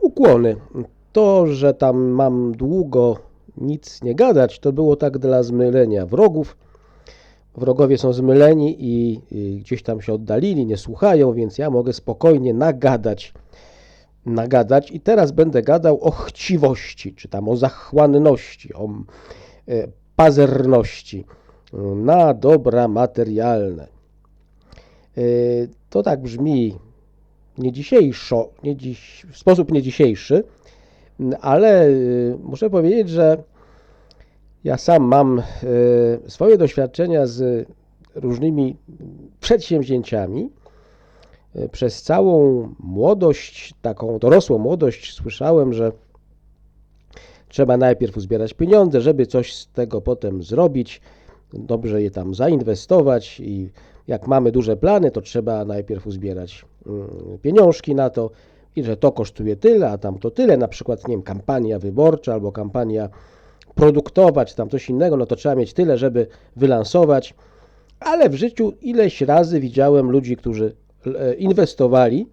ukłony. To, że tam mam długo nic nie gadać, to było tak dla zmylenia wrogów. Wrogowie są zmyleni i gdzieś tam się oddalili, nie słuchają, więc ja mogę spokojnie nagadać. Nagadać i teraz będę gadał o chciwości, czy tam o zachłanności, o e, pazerności na dobra materialne. E, To tak brzmi nie dzisiejszo, nie dziś, w sposób nie dzisiejszy, ale y, muszę powiedzieć, że ja sam mam y, swoje doświadczenia z różnymi przedsięwzięciami. Y, Przez całą młodość, taką dorosłą młodość, słyszałem, że trzeba najpierw uzbierać pieniądze, żeby coś z tego potem zrobić, dobrze je tam zainwestować i jak mamy duże plany, to trzeba najpierw uzbierać mm, pieniążki na to i że to kosztuje tyle, a tam to tyle, na przykład, nie wiem, kampania wyborcza albo kampania produktowa, czy tam coś innego, no to trzeba mieć tyle, żeby wylansować, ale w życiu ileś razy widziałem ludzi, którzy e, inwestowali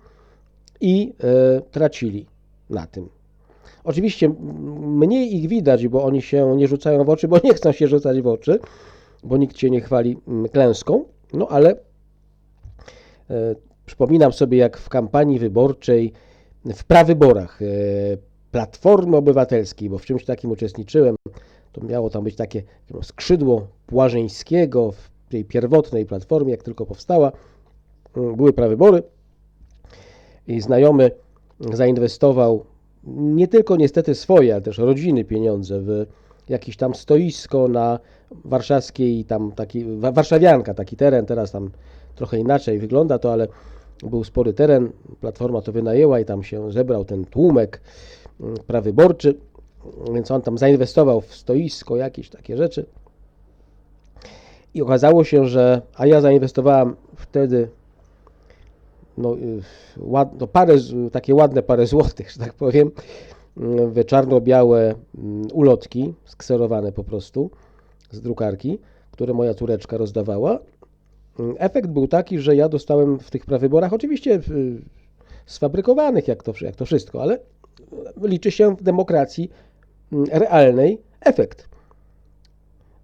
i e, tracili na tym. Oczywiście mniej ich widać, bo oni się nie rzucają w oczy, bo nie chcą się rzucać w oczy, bo nikt cię nie chwali mm, klęską, no ale e, przypominam sobie, jak w kampanii wyborczej, w prawyborach e, Platformy Obywatelskiej, bo w czymś takim uczestniczyłem, to miało tam być takie skrzydło Płażeńskiego w tej pierwotnej Platformie, jak tylko powstała, mm, były prawybory i znajomy zainwestował nie tylko niestety swoje, ale też rodziny pieniądze w jakieś tam stoisko na warszawskiej, tam taki, wa- warszawianka, taki teren, teraz tam trochę inaczej wygląda to, ale był spory teren, Platforma to wynajęła i tam się zebrał ten tłumek mm, prawyborczy, więc on tam zainwestował w stoisko, jakieś takie rzeczy. I okazało się, że, a ja zainwestowałem wtedy no, y, ład, no parę, takie ładne parę złotych, że tak powiem, mm, w czarno-białe mm, ulotki, skserowane po prostu z drukarki, które moja córeczka rozdawała. Mm, Efekt był taki, że ja dostałem w tych prawyborach, oczywiście y, sfabrykowanych, jak to, jak to wszystko, ale liczy się w demokracji mm, realnej efekt.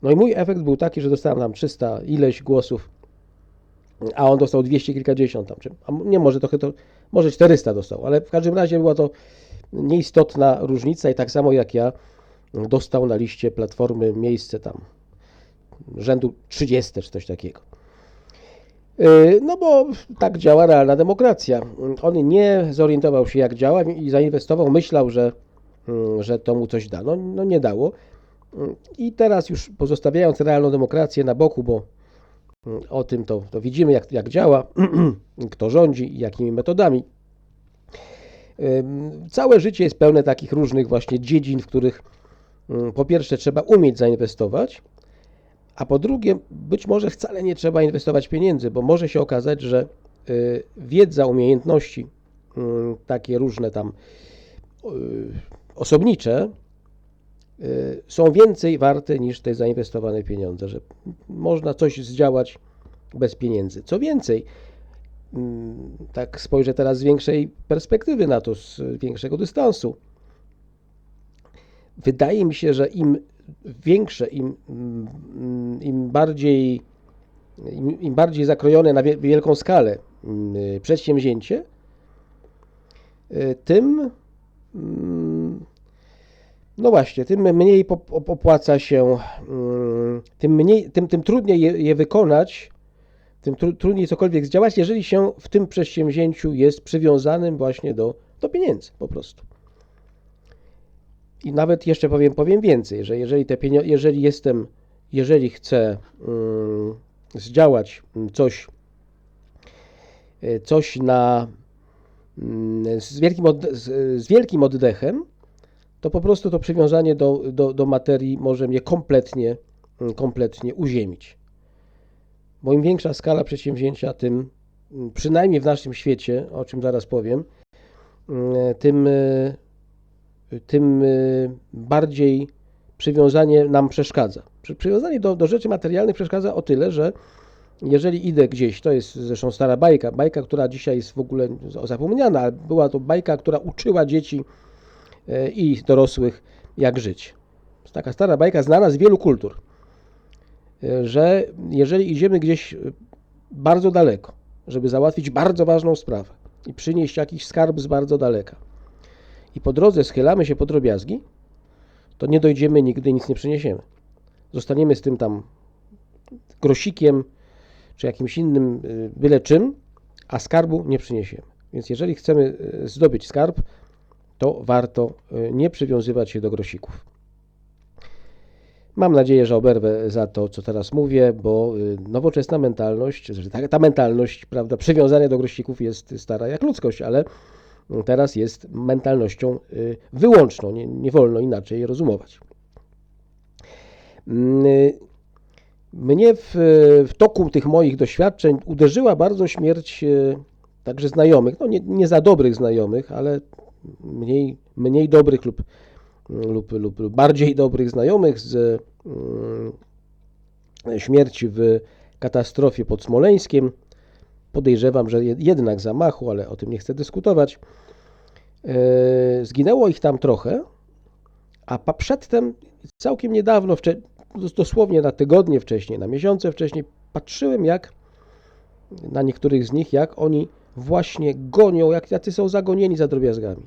No i mój efekt był taki, że dostałem tam 300 ileś głosów, a on dostał 200 kilkadziesiąt tam, czy, a nie może trochę to, może 400 dostał, ale w każdym razie była to nieistotna różnica i tak samo jak ja dostał na liście Platformy miejsce tam rzędu 30 czy coś takiego. Yy, No bo tak działa realna demokracja. On nie zorientował się jak działa i zainwestował, myślał, że, mm, że to mu coś da. No, no nie dało. Mm, I teraz już pozostawiając realną demokrację na boku, bo mm, o tym to, to widzimy jak, jak działa, kto rządzi i jakimi metodami. Ym, Całe życie jest pełne takich różnych właśnie dziedzin, w których po pierwsze trzeba umieć zainwestować, a po drugie być może wcale nie trzeba inwestować pieniędzy, bo może się okazać, że y, wiedza, umiejętności, ym, takie różne tam y, osobnicze, y, są więcej warte niż te zainwestowane pieniądze, że można coś zdziałać bez pieniędzy. Co więcej, mm, tak spojrzę teraz z większej perspektywy na to, z większego dystansu. Wydaje mi się, że im większe, im, mm, im bardziej im, im bardziej zakrojone na wie- wielką skalę mm, przedsięwzięcie, y, tym mm, no właśnie, tym mniej opłaca się, tym, mniej, tym, tym trudniej je, je wykonać, tym tru, trudniej cokolwiek zdziałać, jeżeli się w tym przedsięwzięciu jest przywiązanym właśnie do, do pieniędzy po prostu. I nawet jeszcze powiem, powiem więcej, że jeżeli te pieniądze, jeżeli jestem, jeżeli chcę mm, zdziałać mm, coś, y, coś na, mm, z, wielkim odde- z, wielkim oddechem, to po prostu to przywiązanie do, do, do materii może mnie kompletnie, kompletnie uziemić. Bo im większa skala przedsięwzięcia, tym przynajmniej w naszym świecie, o czym zaraz powiem, tym, y, tym y, bardziej przywiązanie nam przeszkadza. Przy- Przywiązanie do, do rzeczy materialnych przeszkadza o tyle, że jeżeli idę gdzieś, to jest zresztą stara bajka, bajka, która dzisiaj jest w ogóle zapomniana, ale była to bajka, która uczyła dzieci e, i dorosłych, jak żyć. Taka stara bajka znana z wielu kultur, e, że jeżeli idziemy gdzieś bardzo daleko, żeby załatwić bardzo ważną sprawę i przynieść jakiś skarb z bardzo daleka, i po drodze schylamy się po drobiazgi, to nie dojdziemy nigdy, nic nie przyniesiemy. Zostaniemy z tym tam grosikiem, czy jakimś innym y, byle czym, a skarbu nie przyniesiemy. Więc jeżeli chcemy y, zdobyć skarb, to warto y, nie przywiązywać się do grosików. Mam nadzieję, że oberwę za to, co teraz mówię, bo nowoczesna mentalność, ta, ta mentalność, prawda, przywiązania do grosików jest stara jak ludzkość, ale teraz jest mentalnością wyłączną, nie, nie wolno inaczej rozumować. Mm, mnie w, w, toku tych moich doświadczeń uderzyła bardzo śmierć e, także znajomych, no nie, nie za dobrych znajomych, ale mniej, mniej dobrych lub, lub, lub, lub bardziej dobrych znajomych z mm, śmierci w katastrofie pod Smoleńskiem. Podejrzewam, że jednak zamachu, ale o tym nie chcę dyskutować. E, zginęło ich tam trochę, a przedtem całkiem niedawno, dosłownie na tygodnie wcześniej, na miesiące wcześniej, patrzyłem jak na niektórych z nich, jak oni właśnie gonią, jak jacy są zagonieni za drobiazgami.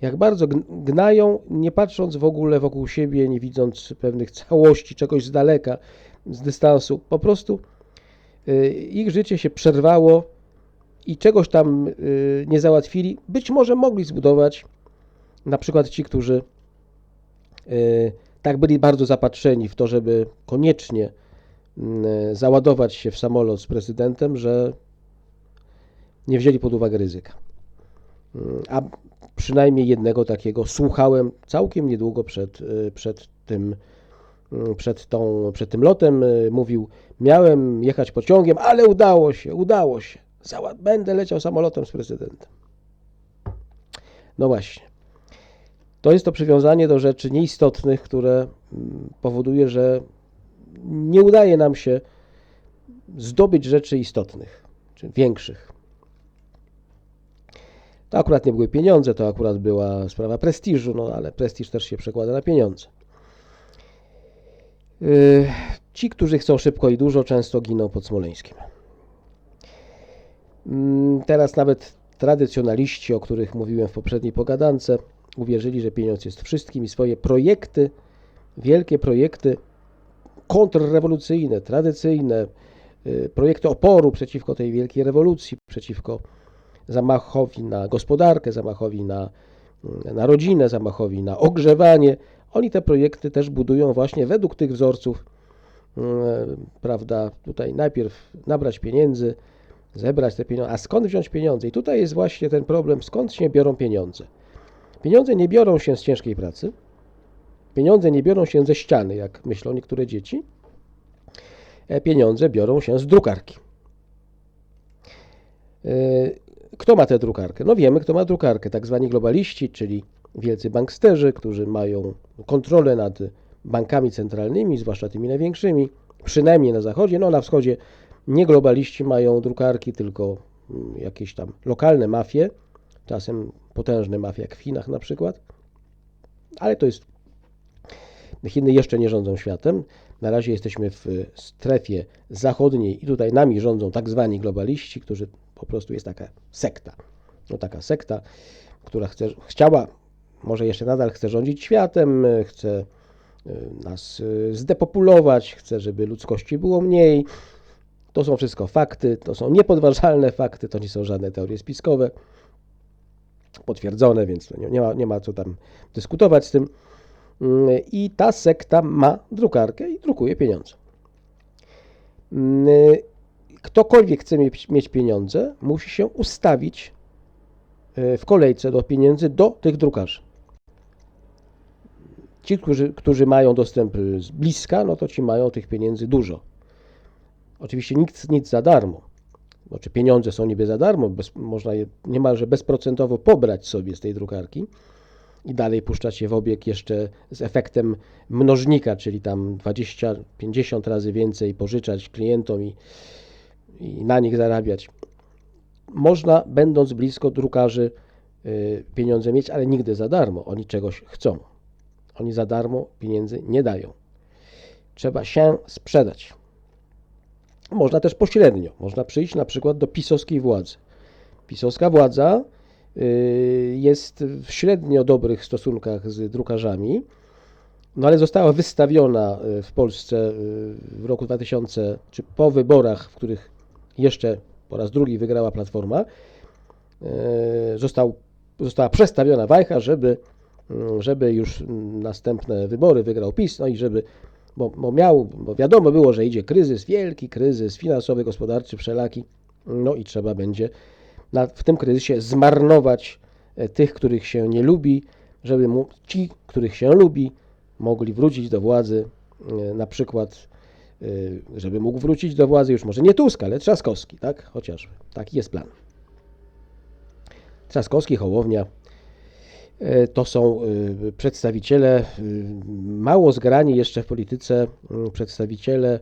Jak bardzo gnają, nie patrząc w ogóle wokół siebie, nie widząc pewnych całości, czegoś z daleka, z dystansu. Po prostu ich życie się przerwało i czegoś tam y, nie załatwili. Być może mogli zbudować, na przykład ci, którzy y, tak byli bardzo zapatrzeni w to, żeby koniecznie załadować się w samolot z prezydentem, że nie wzięli pod uwagę ryzyka. A przynajmniej jednego takiego słuchałem całkiem niedługo przed, y, przed, tym, przed, tą, przed tym lotem. Y, mówił, miałem jechać pociągiem, ale udało się, udało się. Będę leciał samolotem z prezydentem. No właśnie. To jest to przywiązanie do rzeczy nieistotnych, które mm, powoduje, że nie udaje nam się zdobyć rzeczy istotnych, czy większych. To akurat nie były pieniądze, to akurat była sprawa prestiżu, no ale prestiż też się przekłada na pieniądze. Yy, ci, którzy chcą szybko i dużo, często giną pod Smoleńskiem. Mm, teraz nawet tradycjonaliści, o których mówiłem w poprzedniej pogadance, uwierzyli, że pieniądz jest wszystkim i swoje projekty, wielkie projekty kontrrewolucyjne, tradycyjne, y, projekty oporu przeciwko tej wielkiej rewolucji, przeciwko zamachowi na gospodarkę, zamachowi na, y, na rodzinę, zamachowi na ogrzewanie. Oni te projekty też budują właśnie według tych wzorców, y, prawda, tutaj najpierw nabrać pieniędzy, zebrać te pieniądze, a skąd wziąć pieniądze? I tutaj jest właśnie ten problem, skąd się biorą pieniądze. Pieniądze nie biorą się z ciężkiej pracy. Pieniądze nie biorą się ze ściany, jak myślą niektóre dzieci. E, pieniądze biorą się z drukarki. E, kto ma tę drukarkę? No wiemy, kto ma drukarkę. Tak zwani globaliści, czyli wielcy banksterzy, którzy mają kontrolę nad bankami centralnymi, zwłaszcza tymi największymi, przynajmniej na zachodzie. No na wschodzie nie globaliści mają drukarki, tylko mm, jakieś tam lokalne mafie, czasem potężne mafie, jak w Chinach na przykład. Ale to jest. Chiny jeszcze nie rządzą światem. Na razie jesteśmy w strefie zachodniej i tutaj nami rządzą tak zwani globaliści, którzy po prostu jest taka sekta. No taka sekta, która chce, chciała, może jeszcze nadal chce rządzić światem, chce y, nas y, zdepopulować, chce, żeby ludzkości było mniej. To są wszystko fakty, to są niepodważalne fakty, to nie są żadne teorie spiskowe potwierdzone, więc nie, nie, ma, nie ma co tam dyskutować z tym. I ta sekta ma drukarkę i drukuje pieniądze. Ktokolwiek chce mieć pieniądze, musi się ustawić w kolejce do pieniędzy do tych drukarzy. Ci, którzy, którzy mają dostęp z bliska, no to ci mają tych pieniędzy dużo. Oczywiście nic, nic za darmo znaczy pieniądze są niby za darmo, bez, można je niemalże bezprocentowo pobrać sobie z tej drukarki, i dalej puszczać je w obieg jeszcze z efektem mnożnika, czyli tam 20-50 razy więcej pożyczać klientom i, i na nich zarabiać. Można, będąc blisko drukarzy, y, pieniądze mieć, ale nigdy za darmo. Oni czegoś chcą. Oni za darmo pieniędzy nie dają. Trzeba się sprzedać. Można też pośrednio. Można przyjść na przykład do pisowskiej władzy. Pisowska władza y, jest w średnio dobrych stosunkach z drukarzami, no ale została wystawiona y, w Polsce y, w roku 2000, czy po wyborach, w których jeszcze po raz drugi wygrała Platforma, został, została przestawiona wajcha, żeby, żeby już następne wybory wygrał PiS, no i żeby bo, bo miał, bo wiadomo było, że idzie kryzys, wielki kryzys finansowy, gospodarczy, wszelaki, no i trzeba będzie na, w tym kryzysie zmarnować e, tych, których się nie lubi, żeby mu, ci, których się lubi, mogli wrócić do władzy, e, na przykład, e, żeby mógł wrócić do władzy już może nie Tusk, ale Trzaskowski, tak? Chociażby. Taki jest plan. Trzaskowski, Hołownia, to są e, przedstawiciele, e, mało zgrani jeszcze w polityce, przedstawiciele,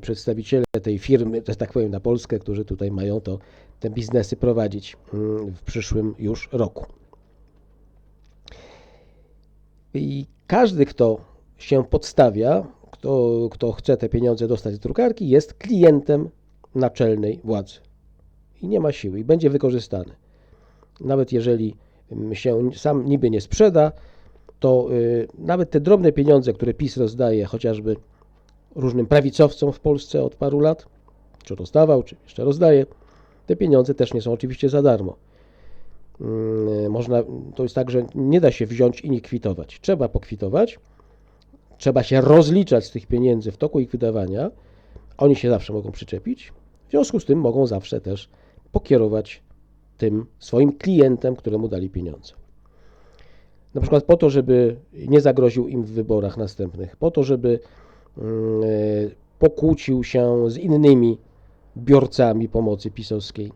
przedstawiciele tej firmy, że tak powiem na Polskę, którzy tutaj mają to, te biznesy prowadzić w przyszłym już roku. I każdy, kto się podstawia, kto, kto chce te pieniądze dostać z drukarki, jest klientem naczelnej władzy. I nie ma siły, i będzie wykorzystany. Nawet jeżeli się sam niby nie sprzeda, to y, nawet te drobne pieniądze, które PiS rozdaje chociażby różnym prawicowcom w Polsce od paru lat, czy rozdawał, czy jeszcze rozdaje, te pieniądze też nie są oczywiście za darmo. Mm, można, to jest tak, że nie da się wziąć i nie kwitować. Trzeba pokwitować, trzeba się rozliczać z tych pieniędzy w toku ich wydawania. Oni się zawsze mogą przyczepić. W związku z tym mogą zawsze też pokierować tym swoim klientem, któremu dali pieniądze. Na przykład po to, żeby nie zagroził im w wyborach następnych, po to, żeby mm, e, pokłócił się z innymi biorcami pomocy pisowskiej,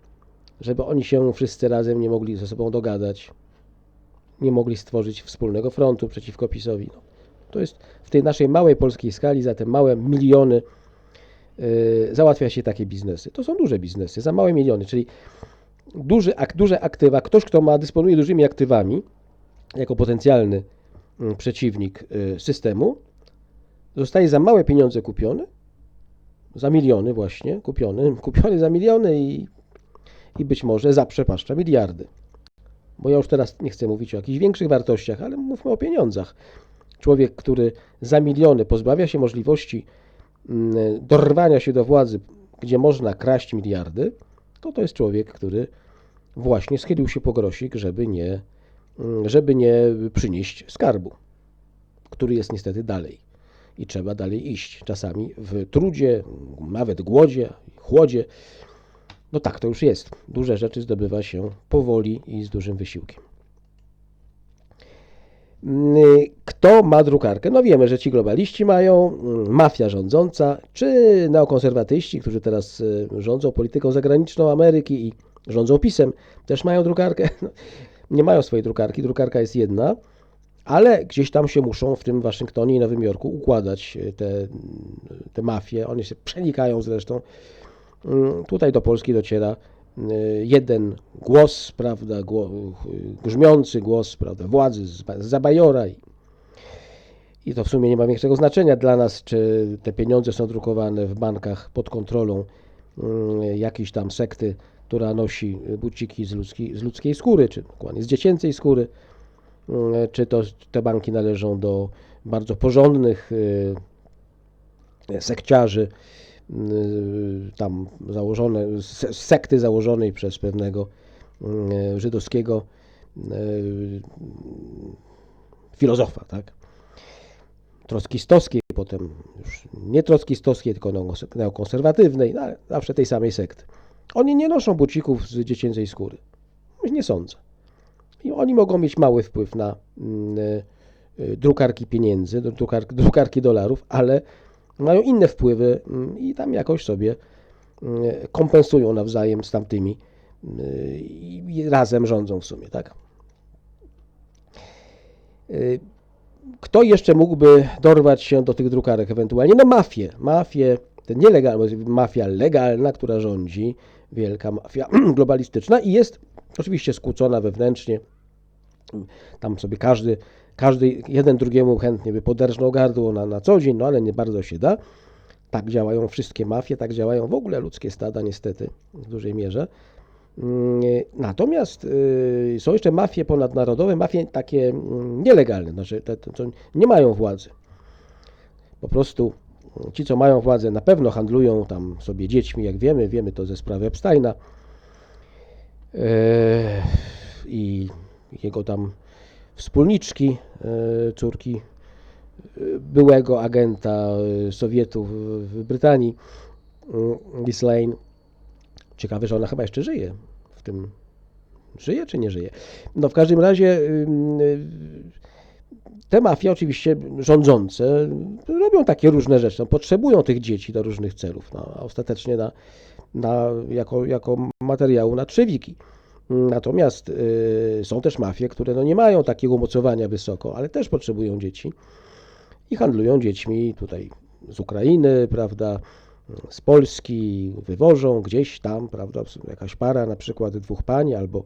żeby oni się wszyscy razem nie mogli ze sobą dogadać, nie mogli stworzyć wspólnego frontu przeciwko PiSowi. No, to jest w tej naszej małej polskiej skali, za te małe miliony yy, załatwia się takie biznesy. To są duże biznesy, za małe miliony, czyli duży, ak, duże aktywa, ktoś, kto ma, dysponuje dużymi aktywami, jako potencjalny mm, przeciwnik y, systemu, zostaje za małe pieniądze kupiony, za miliony właśnie, kupiony, kupiony za miliony i, i być może zaprzepaszcza miliardy. Bo ja już teraz nie chcę mówić o jakichś większych wartościach, ale mówmy o pieniądzach. Człowiek, który za miliony pozbawia się możliwości mm, dorwania się do władzy, gdzie można kraść miliardy, to to jest człowiek, który właśnie schylił się po grosik, żeby nie, mm, żeby nie przynieść skarbu, który jest niestety dalej. I trzeba dalej iść. Czasami w trudzie, nawet głodzie, chłodzie. No tak to już jest. Duże rzeczy zdobywa się powoli i z dużym wysiłkiem. Mm, kto ma drukarkę? No wiemy, że ci globaliści mają, mm, mafia rządząca, czy neokonserwatyści, którzy teraz y, rządzą polityką zagraniczną Ameryki i rządzą pisem, też mają drukarkę. Nie mają swojej drukarki, drukarka jest jedna, ale gdzieś tam się muszą w tym Waszyngtonie i Nowym Jorku układać y, te, te mafie. One się przenikają zresztą. Mm, tutaj do Polski dociera Y, jeden głos, prawda, grzmiący głos, prawda, władzy z, Zabajora i, i to w sumie nie ma większego znaczenia dla nas, czy te pieniądze są drukowane w bankach pod kontrolą y, jakiejś tam sekty, która nosi buciki z, ludzki, z ludzkiej skóry, czy dokładnie z dziecięcej skóry, y, czy to te banki należą do bardzo porządnych sekciarzy, Y, tam założone, sekty założonej przez pewnego y, żydowskiego y, filozofa, tak? Trockistowskiej, potem już nie trockistowskiej, tylko neokonserwatywnej, no ale zawsze tej samej sekty. Oni nie noszą bucików z dziecięcej skóry. Nie sądzę. I oni mogą mieć mały wpływ na drukarki pieniędzy, drukarki dolarów, ale mają inne wpływy mm, i tam jakoś sobie mm, kompensują nawzajem z tamtymi mm, i razem rządzą w sumie, tak? Y, Kto jeszcze mógłby dorwać się do tych drukarek ewentualnie? No mafie. Mafie, te nielegalne, mafia legalna, która rządzi, wielka mafia globalistyczna i jest oczywiście skłócona wewnętrznie. Tam sobie każdy, każdy jeden drugiemu chętnie by poderżnął gardło na, na co dzień, no ale nie bardzo się da. Tak działają wszystkie mafie, tak działają w ogóle ludzkie stada, niestety, w dużej mierze. Mm, Natomiast y, są jeszcze mafie ponadnarodowe, mafie takie mm, nielegalne, znaczy te, te, co nie mają władzy. Po prostu ci, co mają władzę, na pewno handlują tam sobie dziećmi, jak wiemy, wiemy to ze sprawy Epsteina e, i jego tam wspólniczki, e, córki e, byłego agenta e, Sowietów w Brytanii, Lane. Ciekawe, że ona chyba jeszcze żyje w tym. Żyje czy nie żyje? No w każdym razie te mafie oczywiście rządzące robią takie różne rzeczy. No, potrzebują tych dzieci do różnych celów, no, a ostatecznie na, na, jako, jako materiału na trzewiki. Natomiast y, są też mafie, które no, nie mają takiego mocowania wysoko, ale też potrzebują dzieci i handlują dziećmi tutaj z Ukrainy, prawda, z Polski, wywożą gdzieś tam, prawda, jakaś para, na przykład dwóch pań, albo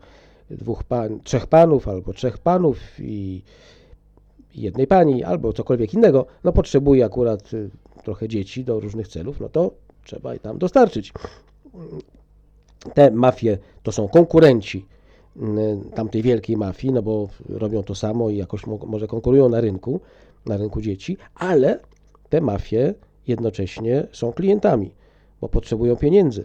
dwóch pań, trzech panów, albo trzech panów i i jednej pani, albo cokolwiek innego, no potrzebuje akurat y, trochę dzieci do różnych celów, no to trzeba i tam dostarczyć. Te mafie to są konkurenci y, tamtej wielkiej mafii, no bo robią to samo i jakoś mo- może konkurują na rynku, na rynku dzieci, ale te mafie jednocześnie są klientami, bo potrzebują pieniędzy.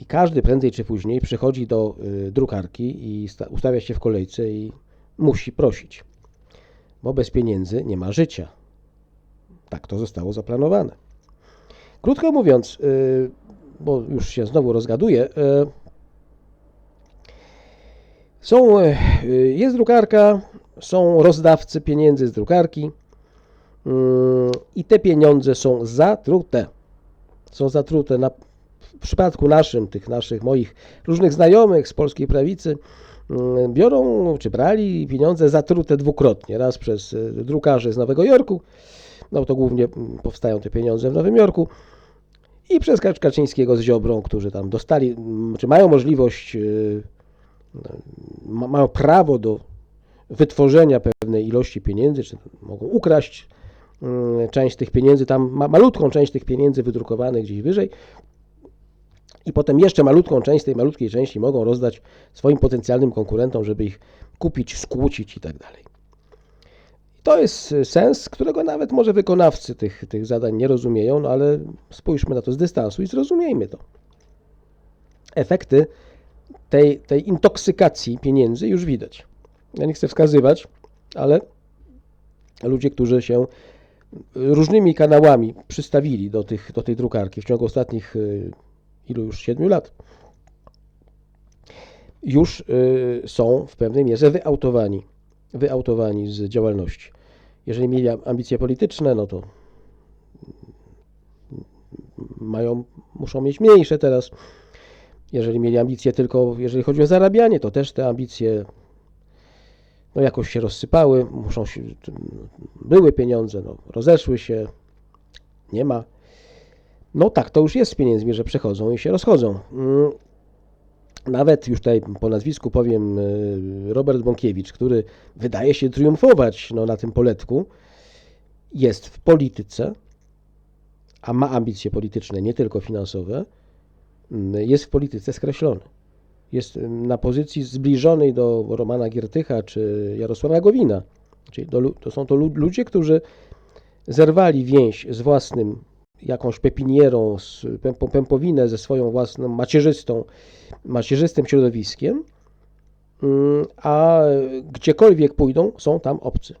I każdy prędzej czy później przychodzi do y, drukarki i sta- ustawia się w kolejce i musi prosić, bo bez pieniędzy nie ma życia. Tak to zostało zaplanowane. Krótko mówiąc, y, bo już się znowu rozgaduję, y, są, y, jest drukarka, są rozdawcy pieniędzy z drukarki y, i te pieniądze są zatrute. Są zatrute na, w przypadku naszym, tych naszych moich różnych znajomych z polskiej prawicy, y, biorą czy brali pieniądze zatrute dwukrotnie. Raz przez y, drukarzy z Nowego Jorku, no to głównie mm, powstają te pieniądze w Nowym Jorku, i przez Kacz- Kaczyńskiego z Ziobrą, którzy tam dostali, mm, czy mają możliwość, y, ma, mają prawo do wytworzenia pewnej ilości pieniędzy, czy mogą ukraść mm, część tych pieniędzy, tam ma, malutką część tych pieniędzy wydrukowanych gdzieś wyżej i potem jeszcze malutką część tej malutkiej części mogą rozdać swoim potencjalnym konkurentom, żeby ich kupić, skłócić i tak dalej. To jest y, sens, którego nawet może wykonawcy tych, tych zadań nie rozumieją, no ale spójrzmy na to z dystansu i zrozumiejmy to. Efekty tej, tej intoksykacji pieniędzy już widać. Ja nie chcę wskazywać, ale ludzie, którzy się różnymi kanałami przystawili do, tych, do tej drukarki w ciągu ostatnich y, ilu już siedmiu lat, już y, są w pewnej mierze wyautowani, wyautowani z działalności. Jeżeli mieli ambicje polityczne, no to mają, muszą mieć mniejsze teraz. Jeżeli mieli ambicje tylko, jeżeli chodzi o zarabianie, to też te ambicje no jakoś się rozsypały, muszą się, były pieniądze, no, rozeszły się, nie ma. No tak, to już jest z pieniędzmi, że przechodzą i się rozchodzą. Mm, Nawet już tutaj po nazwisku powiem y, Robert Bąkiewicz, który wydaje się triumfować no, na tym poletku, jest w polityce, a ma ambicje polityczne, nie tylko finansowe, mm, jest w polityce skreślony. Jest ym, na pozycji zbliżonej do Romana Giertycha czy Jarosława Gowina. Czyli do, to są to lu- ludzie, którzy zerwali więź z własnym jakąś pepinierą, pępowinę ze swoją własną macierzystą, macierzystym środowiskiem, ym, a gdziekolwiek pójdą, są tam obcy.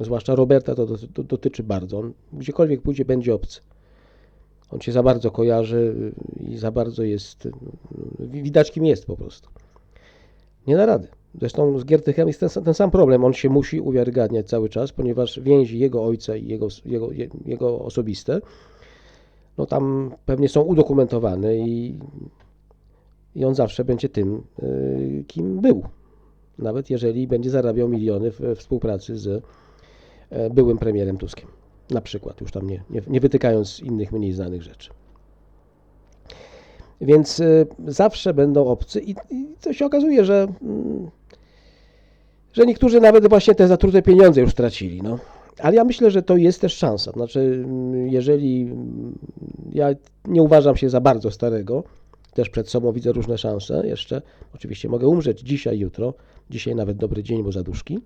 Zwłaszcza Roberta to, dotyczy bardzo. On gdziekolwiek pójdzie, będzie obcy. On się za bardzo kojarzy y, i za bardzo jest, y, wi- widać kim jest po prostu. Nie da rady. Zresztą z Giertychem jest ten, ten sam problem. On się musi uwiarygadniać cały czas, ponieważ więzi jego ojca i jego, jego, je- jego osobiste, no tam pewnie są udokumentowane i, i on zawsze będzie tym, y, kim był. nawet jeżeli będzie zarabiał miliony w współpracy z e, byłym premierem Tuskiem. Na przykład, już tam nie, nie, nie wytykając innych mniej znanych rzeczy. Więc y, zawsze będą obcy i, i to się okazuje, że, mm, że niektórzy nawet właśnie te zatrute pieniądze już stracili. No. Ale ja myślę, że to jest też szansa. Znaczy, mm, jeżeli mm, ja nie uważam się za bardzo starego, też przed sobą widzę różne szanse jeszcze. Oczywiście mogę umrzeć dzisiaj, jutro. Dzisiaj nawet dobry dzień, bo zaduszki.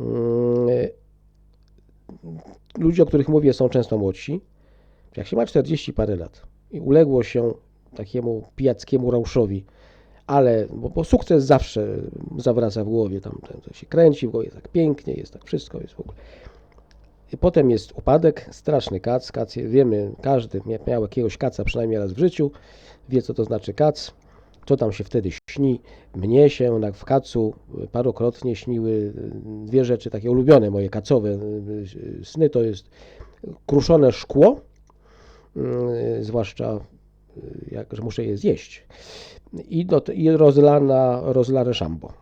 Mm, Ludzie, o których mówię, są często młodsi. Jak się ma 40 parę lat i uległo się takiemu pijackiemu rauszowi, ale, bo, bo sukces zawsze zawraca w głowie, tam to się kręci w głowie, jest tak pięknie, jest tak wszystko, jest w ogóle. I potem jest upadek, straszny kac, kac wiemy, każdy mia- miał jakiegoś kaca przynajmniej raz w życiu, wie co to znaczy kac, co tam się wtedy śni. Mnie się w kacu parokrotnie śniły y, dwie rzeczy takie ulubione moje kacowe y, y, sny, to jest kruszone szkło, zwłaszcza jak, że muszę je zjeść i, do, i rozlana, rozlane szambo.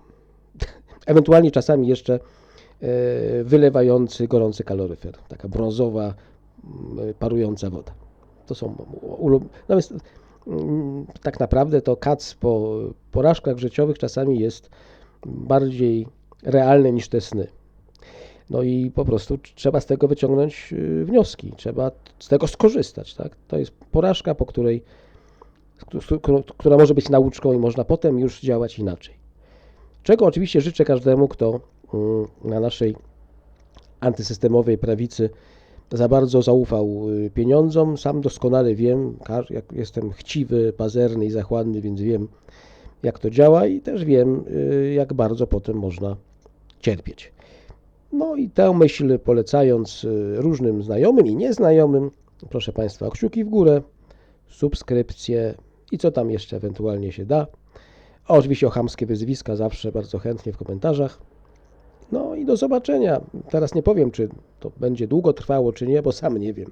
Ewentualnie czasami jeszcze e, wylewający gorący kaloryfer, taka brązowa, mm, parująca woda. To są więc, mm, tak naprawdę to kac po porażkach życiowych czasami jest bardziej realny niż te sny. No i po prostu trzeba z tego wyciągnąć y, wnioski, trzeba z tego skorzystać. Tak? To jest porażka, po której, która może być nauczką i można potem już działać inaczej. Czego oczywiście życzę każdemu, kto mm, na naszej antysystemowej prawicy za bardzo zaufał y, pieniądzom. Sam doskonale wiem, jak jestem chciwy, pazerny i zachłanny, więc wiem, jak to działa i też wiem, y, jak bardzo potem można cierpieć. No i tę myśl polecając y, różnym znajomym i nieznajomym, proszę Państwa, kciuki w górę, subskrypcje i co tam jeszcze ewentualnie się da. A oczywiście o chamskie wyzwiska zawsze bardzo chętnie w komentarzach. No i do zobaczenia. Teraz nie powiem, czy to będzie długo trwało, czy nie, bo sam nie wiem.